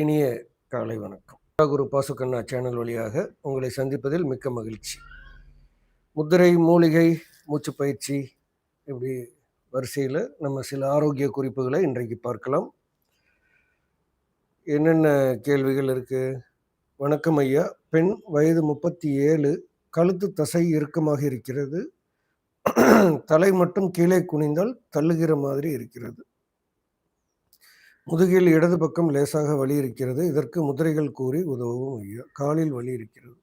இனிய காலை வணக்கம். குரு பாசுகண்ணா சேனல் வழியாக உங்களை சந்திப்பதில் மிக்க மகிழ்ச்சி. முத்திரை மூலிகை மூச்சு பயிற்சி இப்படி வரிசையில் நம்ம சில ஆரோக்கிய குறிப்புகளை இன்றைக்கு பார்க்கலாம். என்னென்ன கேள்விகள் இருக்குது வணக்கம் ஐயா. பெண் வயது முப்பத்தி ஏழு கழுத்து தசை இறுக்கமாக இருக்கிறது. தலை மட்டும் கீழே குனிந்தால் தள்ளுகிற மாதிரி இருக்கிறது. முதுகில் இடது பக்கம் லேசாக வலி இருக்கிறது. இதற்கு முதிரைகள் கூறி உதவும் ஐயா. காலில் வலி இருக்கிறது.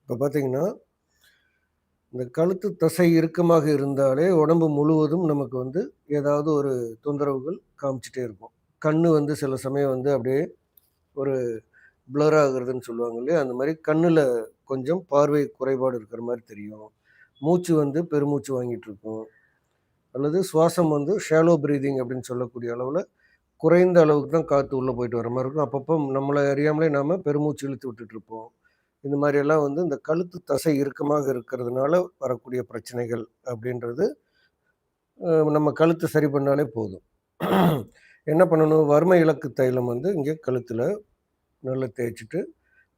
இப்போ பார்த்தீங்கன்னா இந்த கழுத்து தசை இறுக்கமாக இருந்தாலே உடம்பு முழுவதும் நமக்கு வந்து ஏதாவது ஒரு தொந்தரவுகள் காமிச்சிட்டே இருக்கும். கண் வந்து சில சமயம் வந்து அப்படியே ஒரு பிளர் ஆகுறதுன்னு சொல்லுவாங்க இல்லையா? அந்த மாதிரி கண்ணில் கொஞ்சம் பார்வை குறைபாடு இருக்கிற மாதிரி தெரியும். மூச்சு வந்து பெருமூச்சு வாங்கிட்டு இருக்கும். அல்லது சுவாசம் வந்து ஷேலோ ப்ரீதிங் அப்படின்னு சொல்லக்கூடிய அளவில் குறைந்த அளவுக்கு தான் காற்று உள்ளே போயிட்டு வர மாதிரி இருக்கும். அப்பப்போ நம்மளை அறியாமலே நாம் பெருமூச்சு இழுத்து விட்டுட்ருப்போம் இந்த மாதிரியெல்லாம் வந்து இந்த கழுத்து தசை இறுக்கமாக இருக்கிறதுனால வரக்கூடிய பிரச்சனைகள் அப்படின்றது நம்ம கழுத்து சரி பண்ணாலே போதும். என்ன பண்ணணும்? வறுமை இலக்கு தைலம் வந்து இங்கே கழுத்தில் நல்லா தேய்ச்சிட்டு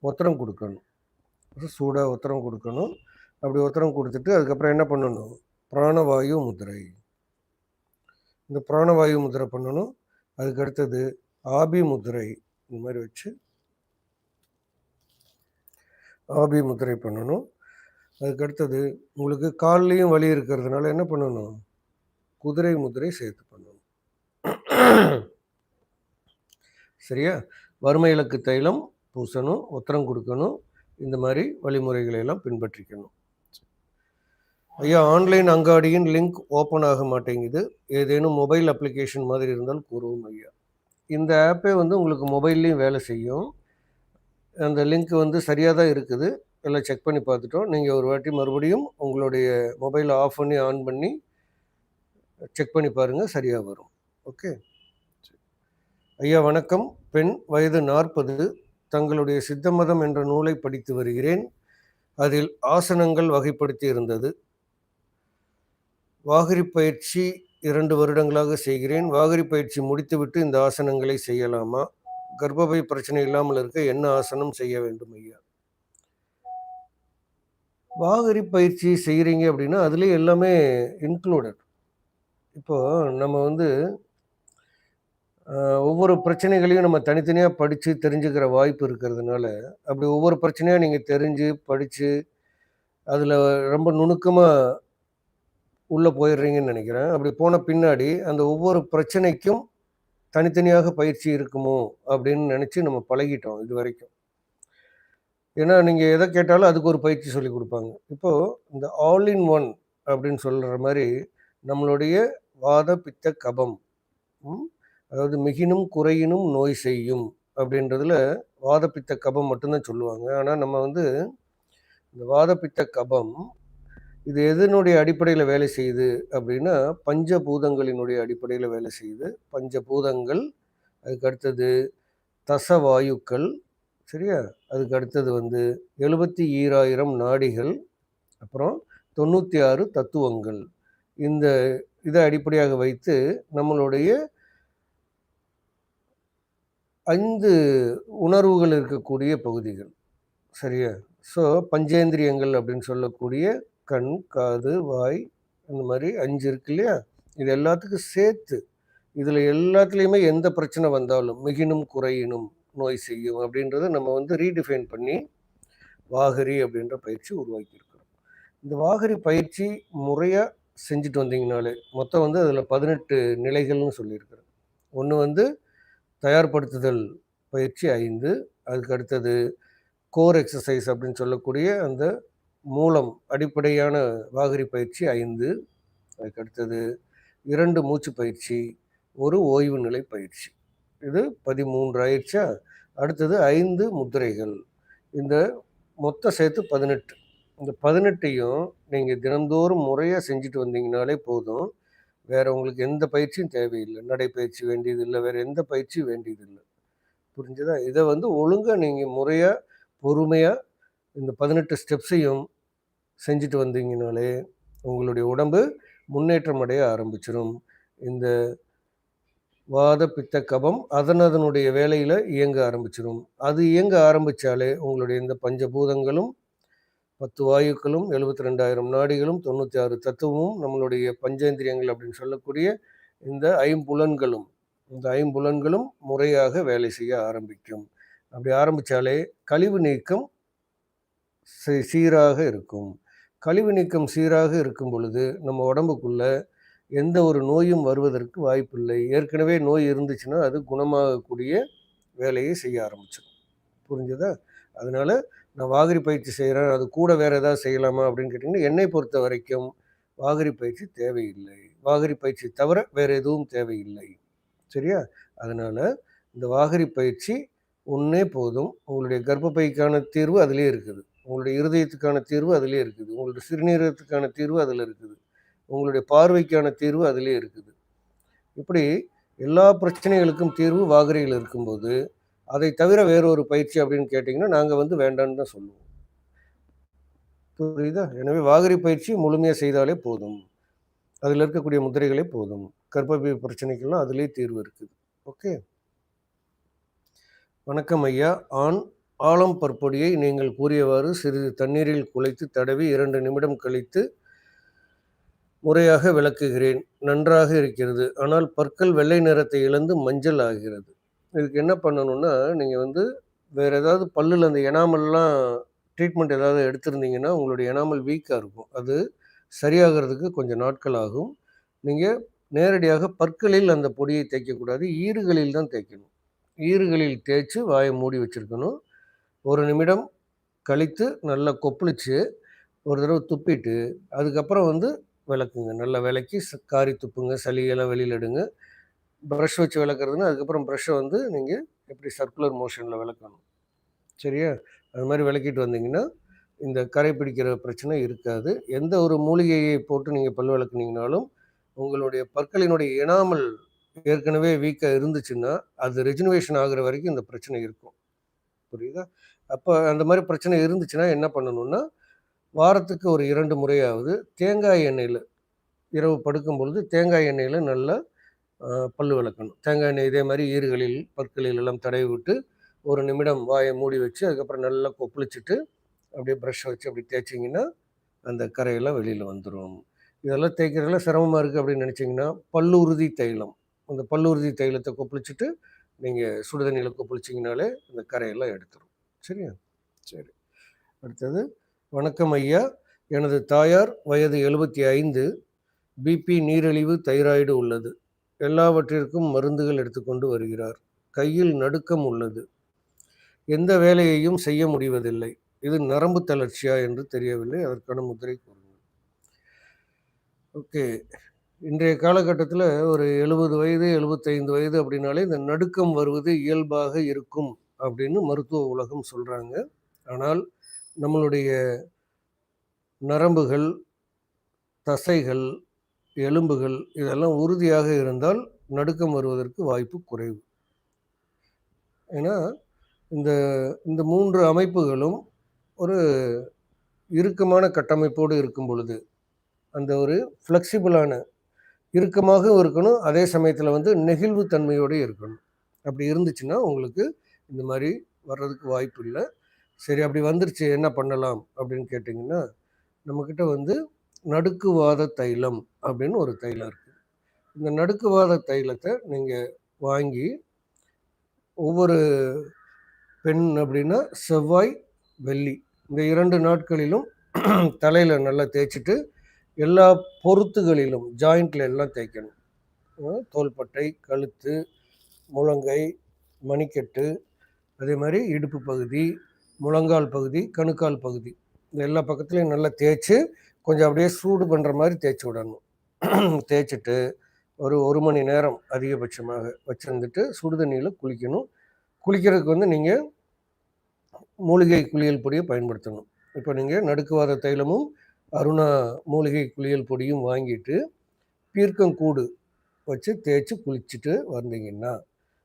ஒத்தரம் கொடுக்கணும். சூடாக ஒத்தரம் கொடுக்கணும். அப்படி ஒத்தரம் கொடுத்துட்டு அதுக்கப்புறம் என்ன பண்ணணும்? பிராணவாயு முதிரை இந்த பிராணவாயு முதிரை பண்ணணும். அதுக்கு அடுத்தது ஆபி முதிரை இந்த மாதிரி வச்சு ஆபி முதிரை பண்ணணும். அதுக்கு அடுத்தது உங்களுக்கு கால்லையும் வலி இருக்கிறதுனால என்ன பண்ணணும்? குதிரை முதிரை சேர்த்து பண்ணணும். சரியா? வறுமை இலக்கு தைலம் பூசணும் உத்தரம் கொடுக்கணும். இந்த மாதிரி வழிமுறைகளை எல்லாம் பின்பற்றிக்கணும். ஐயா ஆன்லைன் அங்காடியின் லிங்க் ஓப்பன் ஆக மாட்டேங்குது. ஏதேனும் மொபைல் அப்ளிகேஷன் மாதிரி இருந்தால் கூறுவோம் ஐயா. இந்த ஆப்பே வந்து உங்களுக்கு மொபைல்லையும் வேலை செய்யும். அந்த லிங்க் வந்து சரியாக தான் இருக்குது. எல்லாம் செக் பண்ணி பார்த்துட்டோம். நீங்கள் ஒரு வாட்டி மறுபடியும் உங்களுடைய மொபைலை ஆஃப் பண்ணி ஆன் பண்ணி செக் பண்ணி பாருங்கள் சரியாக வரும். ஓகே? ஐயா வணக்கம். பெண் வயது நாற்பது. தங்களுடைய சித்த மதம் என்ற நூலை படித்து வருகிறேன். அதில் ஆசனங்கள் வகைப்படுத்தி இருந்தது. வாகரி பயிற்சி இரண்டு வருடங்களாக செய்கிறேன். வாகரி பயிற்சி முடித்துவிட்டு இந்த ஆசனங்களை செய்யலாமா? கர்ப்பப்பை பிரச்சனை இல்லாமல் இருக்க என்ன ஆசனம் செய்ய வேண்டும் ஐயா? வாகரி பயிற்சி செய்கிறீங்க அப்படின்னா அதுலேயே எல்லாமே இன்க்ளூடட் இப்போ நம்ம வந்து ஒவ்வொரு பிரச்சனைகளையும் நம்ம தனித்தனியாக படித்து தெரிஞ்சுக்கிற வாய்ப்பு இருக்கிறதுனால அப்படி ஒவ்வொரு பிரச்சனையாக நீங்கள் தெரிஞ்சு படித்து அதில் ரொம்ப நுணுக்கமாக உள்ளே போயிடுறீங்கன்னு நினைக்கிறேன். அப்படி போன பின்னாடி அந்த ஒவ்வொரு பிரச்சனைக்கும் தனித்தனியாக பயிற்சி இருக்குமோ அப்படின்னு நினச்சி நம்ம பழகிட்டோம் இது வரைக்கும். ஏன்னா நீங்கள் எதை கேட்டாலும் அதுக்கு ஒரு பயிற்சி சொல்லி கொடுப்பாங்க. இப்போது இந்த ஆல் இன் ஒன் அப்படின்னு சொல்கிற மாதிரி நம்மளுடைய வாத பித்த கபம் அதாவது மிகினும் குறையினும் நோய் செய்யும் அப்படின்றதுல வாத பித்த கபம் மட்டும்தான் சொல்லுவாங்க. ஆனால் நம்ம வந்து இந்த வாத பித்த கபம் இது எதனுடைய அடிப்படையில் வேலை செய்யுது அப்படின்னா பஞ்சபூதங்களினுடைய அடிப்படையில் வேலை செய்யுது. பஞ்சபூதங்கள் அதுக்கு அடுத்தது தசவாயுக்கள் சரியா? அதுக்கு அடுத்தது வந்து எழுபத்தி ஈராயிரம் நாடிகள் அப்புறம் தொண்ணூற்றி ஆறு தத்துவங்கள். இந்த இதை அடிப்படையாக வைத்து நம்மளுடைய ஐந்து உணர்வுகள் இருக்கக்கூடிய பகுதிகள் சரியா? ஸோ பஞ்சேந்திரியங்கள் அப்படின்னு சொல்லக்கூடிய கண் காது வாய் இந்த மாதிரி அஞ்சு இருக்கு இல்லையா? இது எல்லாத்துக்கும் சேர்த்து இதில் எல்லாத்துலேயுமே எந்த பிரச்சனை வந்தாலும் மிகினும் குறையினும் நோய் செய்யும் அப்படின்றத நம்ம வந்து ரீடிஃபைன் பண்ணி வாகரி அப்படின்ற பயிற்சி உருவாக்கியிருக்கிறோம். இந்த வாகரி பயிற்சி முறையாக செஞ்சுட்டு வந்தீங்கனாலே மொத்தம் வந்து அதில் பதினெட்டு நிலைகள்னு சொல்லியிருக்கிறேன். ஒன்று வந்து தயார்படுத்துதல் பயிற்சி ஐந்து அதுக்கு அடுத்தது கோர் எக்ஸசைஸ் அப்படின்னு சொல்லக்கூடிய அந்த மூலம் அடிப்படையான வாகரி பயிற்சி ஐந்து அதுக்கு அடுத்தது இரண்டு மூச்சு பயிற்சி ஒரு ஓய்வு நிலை பயிற்சி. இது பதிமூன்று ஆயிடுச்சா? அடுத்தது ஐந்து முத்திரைகள் இந்த மொத்த சேர்த்து பதினெட்டு. இந்த பதினெட்டையும் நீங்கள் தினந்தோறும் முறையாக செஞ்சுட்டு வந்தீங்கனாலே போதும். வேறு உங்களுக்கு எந்த பயிற்சியும் தேவையில்லை. நடைப்பயிற்சி வேண்டியதில்லை. வேறு எந்த பயிற்சியும் வேண்டியதில்லை. புரிஞ்சுதா? இதை வந்து ஒழுங்காக நீங்கள் முறையாக பொறுமையாக இந்த பதினெட்டு ஸ்டெப்ஸையும் செஞ்சுட்டு வந்தீங்கனாலே உங்களுடைய உடம்பு முன்னேற்றம் அடைய ஆரம்பிச்சிடும் இந்த வாத பித்த கபம் அதன் அதனுடைய வேலையில் இயங்க ஆரம்பிச்சிடும் அது இயங்க ஆரம்பித்தாலே உங்களுடைய இந்த பஞ்சபூதங்களும் பத்து வாயுக்களும் எழுபத்தி ரெண்டாயிரம் நாடிகளும் தொண்ணூற்றி ஆறு தத்துவமும் நம்மளுடைய பஞ்சேந்திரியங்கள் அப்படின்னு சொல்லக்கூடிய இந்த ஐம்புலன்களும் இந்த ஐம்புலன்களும் முறையாக வேலை செய்ய ஆரம்பிக்கும். அப்படி ஆரம்பித்தாலே கழிவு நீக்கம் சீராக இருக்கும். கழிவு நீக்கம் சீராக இருக்கும் பொழுது நம்ம உடம்புக்குள்ள எந்த ஒரு நோயும் வருவதற்கு வாய்ப்பில்லை. ஏற்கனவே நோய் இருந்துச்சுன்னா அது குணமாகக்கூடிய வேலையை செய்ய ஆரம்பிச்சிடும் புரிஞ்சுதா? அதனால் நான் வாகரி பயிற்சி செய்கிறேன் அது கூட வேறு ஏதாவது செய்யலாமா அப்படின்னு கேட்டிங்கன்னா என்னை பொறுத்த வரைக்கும் வாகரி பயிற்சி தேவையில்லை. வாகரி பயிற்சி தவிர வேறு எதுவும் தேவையில்லை. சரியா? அதனால் இந்த வாகரி பயிற்சி ஒன்றே போதும். உங்களுடைய கர்ப்பப்பைக்கான தீர்வு அதிலே இருக்குது. உங்களுடைய இருதயத்துக்கான தீர்வு அதிலே இருக்குது. உங்களுடைய சிறுநீரகத்துக்கான தீர்வு அதில் இருக்குது. உங்களுடைய பார்வைக்கான தீர்வு அதிலே இருக்குது. இப்படி எல்லா பிரச்சனைகளுக்கும் தீர்வு வாகரையில் இருக்கும்போது அதை தவிர வேறொரு பயிற்சி அப்படின்னு கேட்டிங்கன்னா நாங்கள் வந்து வேண்டான்னு தான் சொல்லுவோம். புரியுதா? எனவே வாகரி பயிற்சி முழுமையாக செய்தாலே போதும். அதில் இருக்கக்கூடிய முதிரைகளே போதும். கர்ப்பப்பை பிரச்சனைக்கெல்லாம் அதிலே தீர்வு இருக்குது. ஓகே? வணக்கம் ஐயா. ஆண் ஆழம் பற்பொடியை நீங்கள் கூறியவாறு சிறிது தண்ணீரில் குலைத்து தடவி இரண்டு நிமிடம் கழித்து முறையாக விளக்குகிறேன். நன்றாக இருக்கிறது. ஆனால் பற்கள் வெள்ளை நிறத்தை இழந்து மஞ்சள் ஆகிறது. இதுக்கு என்ன பண்ணணும்னா நீங்கள் வந்து வேறு ஏதாவது பல்லில் அந்த எனாமல்லாம் ட்ரீட்மெண்ட் ஏதாவது எடுத்திருந்தீங்கன்னா உங்களுடைய எனாமல் வீக்காக இருக்கும். அது சரியாகிறதுக்கு கொஞ்சம் நாட்கள் ஆகும். நீங்கள் நேரடியாக பற்களில் அந்த பொடியை தேய்க்கக்கூடாது. ஈறுகளில் தான் தேய்க்கணும். ஈறுகளில் தேய்ச்சி வாயை மூடி வச்சுருக்கணும். ஒரு நிமிடம் கழித்து நல்லா கொப்பளிச்சு ஒரு தடவை துப்பிட்டு அதுக்கப்புறம் வந்து விளக்குங்க. நல்லா விளக்கி காரி துப்புங்க. சளியெல்லாம் வெளியில் எடுங்க. ப்ரஷ் வச்சு விளக்குறதுன்னா அதுக்கப்புறம் ப்ரஷ்ஷை வந்து நீங்கள் எப்படி சர்க்குலர் மோஷனில் விளக்கணும். சரியா? அது மாதிரி விளக்கிட்டு வந்தீங்கன்னா இந்த கரை பிடிக்கிற பிரச்சனை இருக்காது. எந்த ஒரு மூலிகையை போட்டு நீங்கள் பல் விளக்குனீங்கனாலும் உங்களுடைய பற்களினுடைய இனாமல் ஏற்கனவே வீக்காக இருந்துச்சுன்னா அது ரெஜினுவேஷன் ஆகிற வரைக்கும் இந்த பிரச்சனை இருக்கும். புரியுதா? அப்போ அந்த மாதிரி பிரச்சனை இருந்துச்சுன்னா என்ன பண்ணணும்னா வாரத்துக்கு ஒரு இரண்டு முறையாவது தேங்காய் எண்ணெயில் இரவு படுக்கும் பொழுது தேங்காய் எண்ணெயில் நல்லா பல் விளக்கணும். தேங்காய் எண்ணெய் இதே மாதிரி ஈறுகளில் பற்களில் எல்லாம் தடவி விட்டு ஒரு நிமிடம் வாயை மூடி வச்சு அதுக்கப்புறம் நல்லா கொப்பளிச்சுட்டு அப்படியே ப்ரஷ் வச்சு அப்படி தேய்ச்சிங்கன்னா அந்த கரையெல்லாம் வெளியில் வந்துடும் இதெல்லாம் தேய்க்கிறதுல சிரமமாக இருக்குது அப்படின்னு நினச்சிங்கன்னா பல்லுறுதி தைலம். அந்த பல்லுறுதி தைலத்தை கொப்பளிச்சுட்டு நீங்கள் சுடுதண்ணியில் கொப்பளிச்சிங்கனாலே அந்த கரையெல்லாம் எடுத்துரும். சரியா? சரி. அடுத்தது வணக்கம் ஐயா. எனது தாயார் வயது எழுபத்தி ஐந்து. பிபி நீரிழிவு தைராய்டு உள்ளது. எல்லாவற்றிற்கும் மருந்துகள் எடுத்துக்கொண்டு வருகிறார். கையில் நடுக்கம் உள்ளது. எந்த வேலையையும் செய்ய முடிவதில்லை. இது நரம்பு தளர்ச்சியா என்று தெரியவில்லை. அதற்கான முதிரை கூறுங்கள். ஓகே. இன்றைய காலகட்டத்தில் ஒரு எழுபது வயது எழுபத்தைந்து வயது அப்படின்னாலே இந்த நடுக்கம் வருவது இயல்பாக இருக்கும் அப்படின்னு மருத்துவ உலகம் சொல்கிறாங்க ஆனால் நம்மளுடைய நரம்புகள் தசைகள் எலும்புகள் இதெல்லாம் உறுதியாக இருந்தால் நடுக்கம் வருவதற்கு வாய்ப்பு குறைவு. ஏன்னா இந்த இந்த மூன்று அமைப்புகளும் ஒரு இறுக்கமான கட்டமைப்போடு இருக்கும் பொழுது அந்த ஒரு ஃப்ளெக்சிபிளான இறுக்கமாகவும் இருக்கணும். அதே சமயத்தில் வந்து நெகிழ்வு தன்மையோடு இருக்கணும். அப்படி இருந்துச்சுன்னா உங்களுக்கு இந்த மாதிரி வர்றதுக்கு வாய்ப்பு இல்லை. சரி அப்படி வந்துருச்சு என்ன பண்ணலாம் அப்படின்னு கேட்டிங்கன்னா நம்மக்கிட்ட வந்து நடுக்குவாத தைலம் அப்படின்னு ஒரு தைலம் இருக்குது இந்த நடுக்குவாத தைலத்தை நீங்கள் வாங்கி ஒவ்வொரு பெண் அப்படின்னா செவ்வாய் வெள்ளி. இந்த இரண்டு நாட்களிலும் தலையில் நல்லா தேய்ச்சிட்டு எல்லா பொருத்துகளிலும் ஜாயிண்டில் எல்லாம் தேய்க்கணும். தோள்பட்டை கழுத்து முழங்கை மணிக்கட்டு அதே மாதிரி இடுப்பு பகுதி முழங்கால் பகுதி கணுக்கால் பகுதி. இந்த எல்லா பக்கத்துலையும் நல்லா தேய்ச்சி கொஞ்சம் அப்படியே சூடு பண்ணுற மாதிரி தேய்ச்சி விடணும். தேய்ச்சிட்டு ஒரு ஒரு மணி நேரம் அதிகபட்சமாக வச்சுருந்துட்டு சுடு தண்ணியில் குளிக்கணும். குளிக்கிறதுக்கு வந்து நீங்கள் மூலிகை குளியல் பொடியை பயன்படுத்தணும். இப்போ நீங்கள் நடுக்குவாத தைலமும் அருணா மூலிகை குளியல் பொடியும் வாங்கிட்டு பீர்க்கங்கூடு வச்சு தேய்ச்சி குளிச்சுட்டு வந்தீங்கன்னா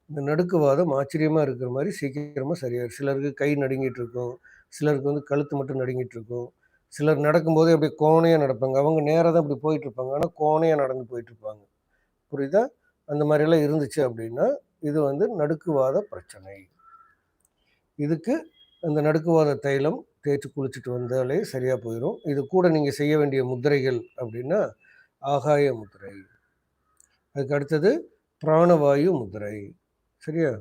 இந்த நடுக்குவாதம் ஆச்சரியமாக இருக்கிற மாதிரி சீக்கிரமாக சரியாக சிலருக்கு கை நடுங்கிட்டு இருக்கும் சிலருக்கு வந்து கழுத்து மட்டும் நடுங்கிட்டு இருக்கும். சிலர் நடக்கும்போதே அப்படி கோணையாக நடப்பாங்க. அவங்க நேராக தான் அப்படி போயிட்டு இருப்பாங்க. ஆனால் கோணையாக நடந்து போயிட்டு இருப்பாங்க. புரியுதா? அந்த மாதிரியெல்லாம் இருந்துச்சு அப்படின்னா இது வந்து நடுக்குவாத பிரச்சனை. இதுக்கு அந்த நடுக்குவாத தைலம் தேய்ச்சி குளிச்சுட்டு வந்தாலே சரியாக போயிடும் இது கூட நீங்கள் செய்ய வேண்டிய முத்திரைகள் அப்படின்னா ஆகாய முத்திரை. அதுக்கு அடுத்தது பிராணவாயு முத்திரை. சரியா?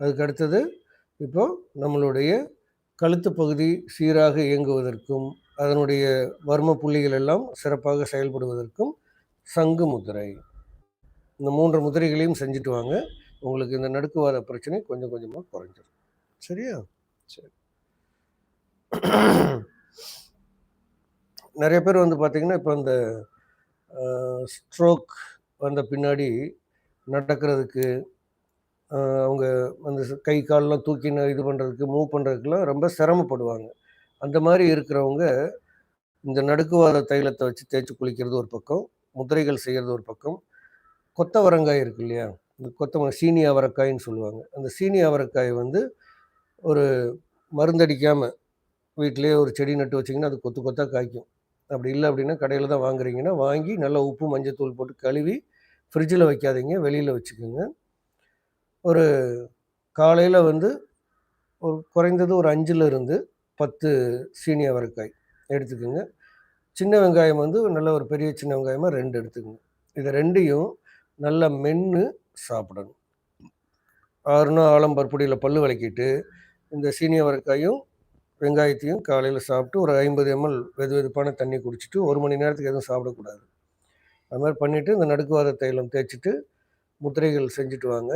அதுக்கு அடுத்தது இப்போ நம்மளுடைய கழுத்து பகுதி சீராக இயங்குவதற்கும் அதனுடைய வர்ம புள்ளிகள் எல்லாம் சிறப்பாக செயல்படுவதற்கும் சங்கு முதிரை இந்த மூன்று முதிரைகளையும் செஞ்சுட்டு வாங்க. உங்களுக்கு இந்த நடுக்குவாத பிரச்சனை கொஞ்சம் கொஞ்சமாக குறைஞ்சிடும் சரியா? சரி. நிறைய பேர் வந்து பார்த்திங்கன்னா இப்போ இந்த ஸ்ட்ரோக் வந்த பின்னாடி நடக்கிறதுக்கு அவங்க அந்த கை கால்லாம் தூக்கி இது பண்ணுறதுக்கு மூவ் பண்ணுறதுக்குலாம் ரொம்ப சிரமப்படுவாங்க. அந்த மாதிரி இருக்கிறவங்க இந்த நடுக்குவாத தைலத்தை வச்சு தேய்ச்சி குளிக்கிறது ஒரு பக்கம் முதிரைகள் செய்கிறது ஒரு பக்கம். கொத்தவரங்காய் இருக்கு இல்லையா? இந்த கொத்த சீனி அவரக்காயின்னு சொல்லுவாங்க. அந்த சீனி அவரக்காய் வந்து ஒரு மருந்தடிக்காமல் வீட்டிலேயே ஒரு செடி நட்டு வச்சிங்கன்னா அது கொத்து கொத்தாக காய்க்கும். அப்படி இல்லை அப்படின்னா கடையில் தான் வாங்குறீங்கன்னா வாங்கி நல்லா உப்பு மஞ்சத்தூள் போட்டு கழுவி ஃப்ரிட்ஜில் வைக்காதீங்க வெளியில் வச்சுக்கோங்க. ஒரு காலையில் வந்து ஒரு குறைந்தது ஒரு அஞ்சுலேருந்து பத்து சீனி அவரைக்காய் எடுத்துக்கோங்க. சின்ன வெங்காயம் வந்து நல்ல ஒரு பெரிய சின்ன வெங்காயமாக ரெண்டு எடுத்துக்கோங்க. இதை ரெண்டையும் நல்லா மென்று சாப்பிடணும். ஆறுனா ஆழம் பருப்பொடியில் பல் விளக்கிட்டு இந்த சீனிய அவரைக்காயும் வெங்காயத்தையும் காலையில் சாப்பிட்டு ஒரு ஐம்பது எம்எல் வெது வெதுப்பான தண்ணி குடிச்சிட்டு ஒரு மணி நேரத்துக்கு எதுவும் சாப்பிடக்கூடாது. அது மாதிரி பண்ணிவிட்டு இந்த நடுக்குவாத தைலம் தேய்ச்சிட்டு முத்திரைகள் செஞ்சுட்டு வாங்க.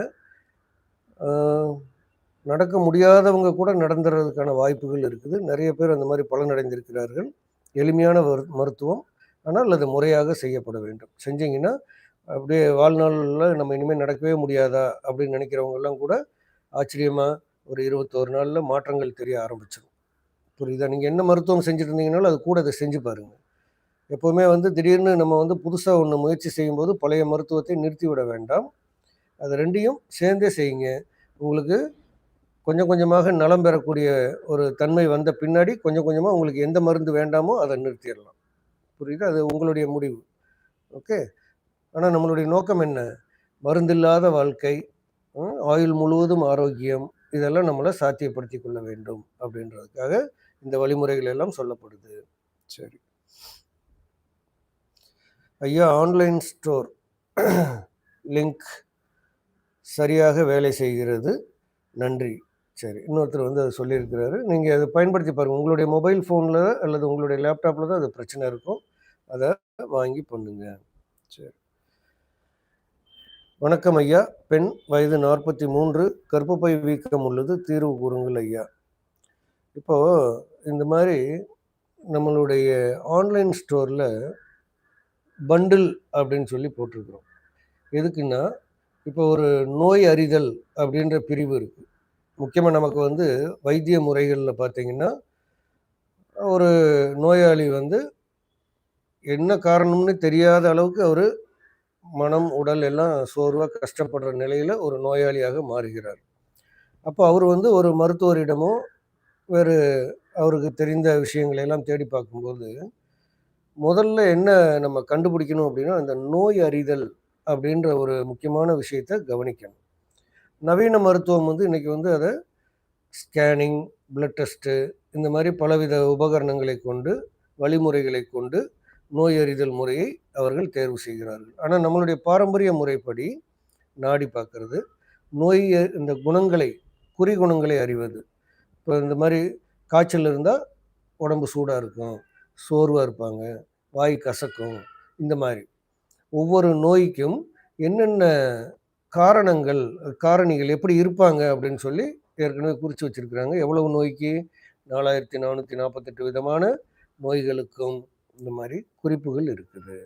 நடக்க முடியாதவங்க கூட நடந்துறதுக்கான வாய்ப்புகள் இருக்குது. நிறைய பேர் அந்த மாதிரி பலனடைந்திருக்கிறார்கள். எளிமையான மருத்துவம். ஆனால் அது முறையாக செய்யப்பட வேண்டும். செஞ்சிங்கன்னா அப்படியே வாழ்நாளில் நம்ம இனிமேல் நடக்கவே முடியாதா அப்படின்னு நினைக்கிறவங்கெல்லாம் கூட ஆச்சரியமாக ஒரு இருபத்தோரு நாளில் மாற்றங்கள் தெரிய ஆரம்பிச்சிடும் புரியுதா? நீங்கள் என்ன மருத்துவம் செஞ்சுட்டு இருந்தீங்கனாலும் அது கூட அதை செஞ்சு பாருங்கள் எப்போவுமே வந்து திடீர்னு நம்ம வந்து புதுசாக ஒன்று முயற்சி செய்யும்போது பழைய மருத்துவத்தை நிறுத்தி விட வேண்டாம். அது ரெண்டையும் சேர்ந்தே செய்யுங்க. உங்களுக்கு கொஞ்சம் கொஞ்சமாக நலம் பெறக்கூடிய ஒரு தன்மை வந்த பின்னாடி கொஞ்சம் கொஞ்சமாக உங்களுக்கு எந்த மருந்து வேண்டாமோ அதை நிறுத்திடலாம். புரியுது? அது உங்களுடைய முடிவு. ஓகே? ஆனால் நம்மளுடைய நோக்கம் என்ன? மருந்தில்லாத வாழ்க்கை ஆயுள் முழுவதும் ஆரோக்கியம் இதெல்லாம் நம்மளை சாத்தியப்படுத்தி கொள்ள வேண்டும் அப்படின்றதுக்காக இந்த வழிமுறைகள் எல்லாம் சொல்லப்படுது. சரி. ஐயா ஆன்லைன் ஸ்டோர் லிங்க் சரியாக வேலை செய்கிறது. நன்றி. சரி இன்னொருத்தர் வந்து அதை சொல்லியிருக்கிறாரு. நீங்கள் அதை பயன்படுத்தி பாருங்கள் உங்களுடைய மொபைல் ஃபோனில் அல்லது உங்களுடைய லேப்டாப்பில் தான் அது பிரச்சனை இருக்கும். அதை வாங்கி பண்ணுங்க. சரி. வணக்கம் ஐயா. பெண் வயது நாற்பத்தி மூன்று கர்ப்பப்பை வீக்கம் உள்ளது தீர்வு கூறுங்கள் ஐயா. இப்போது இந்த மாதிரி நம்மளுடைய ஆன்லைன் ஸ்டோரில் பண்டில் அப்படின்னு சொல்லி போட்டிருக்கிறோம். எதுக்குன்னா இப்போ ஒரு நோய் அறிதல் அப்படின்ற பிரிவு இருக்குது முக்கியமாக நமக்கு வந்து வைத்திய முறைகளில் பார்த்தீங்கன்னா ஒரு நோயாளி வந்து என்ன காரணம்னு தெரியாத அளவுக்கு அவர் மனம் உடல் எல்லாம் சோர்வாக கஷ்டப்படுற நிலையில் ஒரு நோயாளியாக மாறுகிறார். அப்போ அவர் வந்து ஒரு மருத்துவரிடமோ வேறு அவருக்கு தெரிந்த விஷயங்களை எல்லாம் தேடி பார்க்கும்போது முதல்ல என்ன நம்ம கண்டுபிடிக்கணும் அப்படின்னா அந்த நோய் அறிதல் அப்படின்ற ஒரு முக்கியமான விஷயத்த கவனிக்கணும். நவீன மருத்துவம் வந்து இன்றைக்கி வந்து அதை ஸ்கேனிங் பிளட் டெஸ்ட்டு இந்த மாதிரி பலவித உபகரணங்களை கொண்டு வழிமுறைகளை கொண்டு நோய் அறிதல் முறையை அவர்கள் தேர்வு செய்கிறார்கள். ஆனால் நம்மளுடைய பாரம்பரிய முறைப்படி நாடி பார்க்கறது. நோய் இந்த குணங்களை குறி குணங்களை அறிவது. இப்போ இந்த மாதிரி காய்ச்சல் இருந்தால் உடம்பு சூடாக இருக்கும் சோர்வாக இருப்பாங்க வாய் கசக்கும் இந்த மாதிரி. ஒவ்வொரு நோய்க்கும் என்னென்ன காரணங்கள் காரணிகள் எப்படி இருப்பாங்க அப்படின்னு சொல்லி ஏற்கனவே குறித்து வச்சுருக்குறாங்க. எவ்வளவு நோய்க்கு? நாலாயிரத்தி நானூற்றி நாற்பத்தெட்டு விதமான நோய்களுக்கும் இந்த மாதிரி குறிப்புகள் இருக்குது.